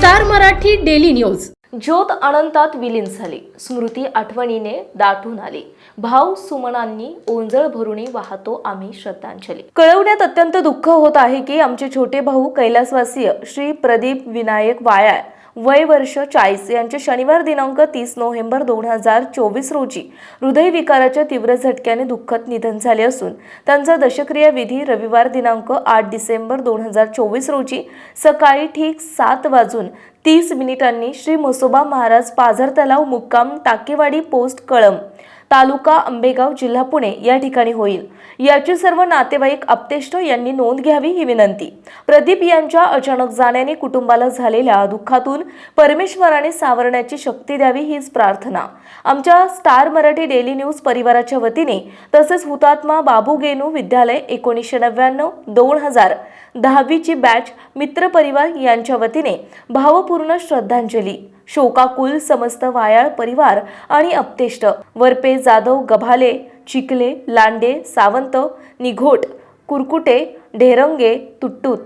Star Marathi daily news. ज्योत अनंतात विलीन झाली. स्मृती आठवणीने दाटून आली. भाव सुमनांनी ओंजळ भरुणी वाहतो आम्ही श्रद्धांजली. कळवण्यात अत्यंत दुःख होत आहे की आमचे छोटे भाऊ कैलासवासीय श्री प्रदीप विनायक वायाळ वय वर्ष चाळीस यांचे शनिवार दिनांक तीस नोव्हेंबर दोन हजार चोवीस रोजी हृदयविकाराच्या तीव्र झटक्याने दुःखद निधन झाले असून त्यांचा दशक्रिया विधी रविवार दिनांक आठ डिसेंबर दोन हजार चोवीस रोजी सकाळी ठीक सात वाजून तीस मिनिटांनी श्री म्हसोबा महाराज पाझर तलाव मुक्काम टाकेवाडी पोस्ट कळम तालुका आंबेगाव जिल्हा पुणे या ठिकाणी होईल. याची सर्व नातेवाईक अपतेष्ट यांनी नोंद घ्यावी ही विनंती. प्रदीप यांच्या अचानक जाण्याने कुटुंबाला झालेल्या दुःखातून परमेश्वराने सावरण्याची शक्ती द्यावी हीच प्रार्थना. आमच्या स्टार मराठी डेली न्यूज परिवाराच्या वतीने तसेच हुतात्मा बाबू गेनू विद्यालय एकोणीसशे नव्याण्णव दोन हजार दहावीची बॅच मित्रपरिवार यांच्या वतीने भावपूर्ण श्रद्धांजली. शोकाकुल समस्त वायाळ परिवार आणि अप्तेष्ट. वरपे जाधव गभाले चिखले लांडे सावंत निघोट कुरकुटे ढेरंगे तुट्टूत.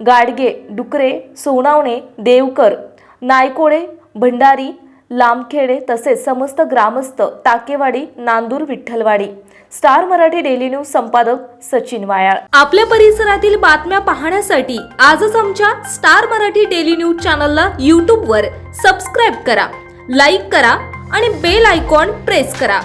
गाडगे डुकरे सोनावणे देवकर. नायकोडे भंडारी लांबखेडे तसेच समस्त ग्रामस्थ Takewadi Nandur Vitthalwadi. Star Marathi daily news संपादक सचिन वायाळ. आपल्या परिसरातील बातम्या पाहण्यासाठी आजच आमच्या स्टार मराठी डेली न्यूज चॅनलला यूट्यूब वर सबस्क्राईब करा लाईक करा आणि बेल आयकॉन प्रेस करा.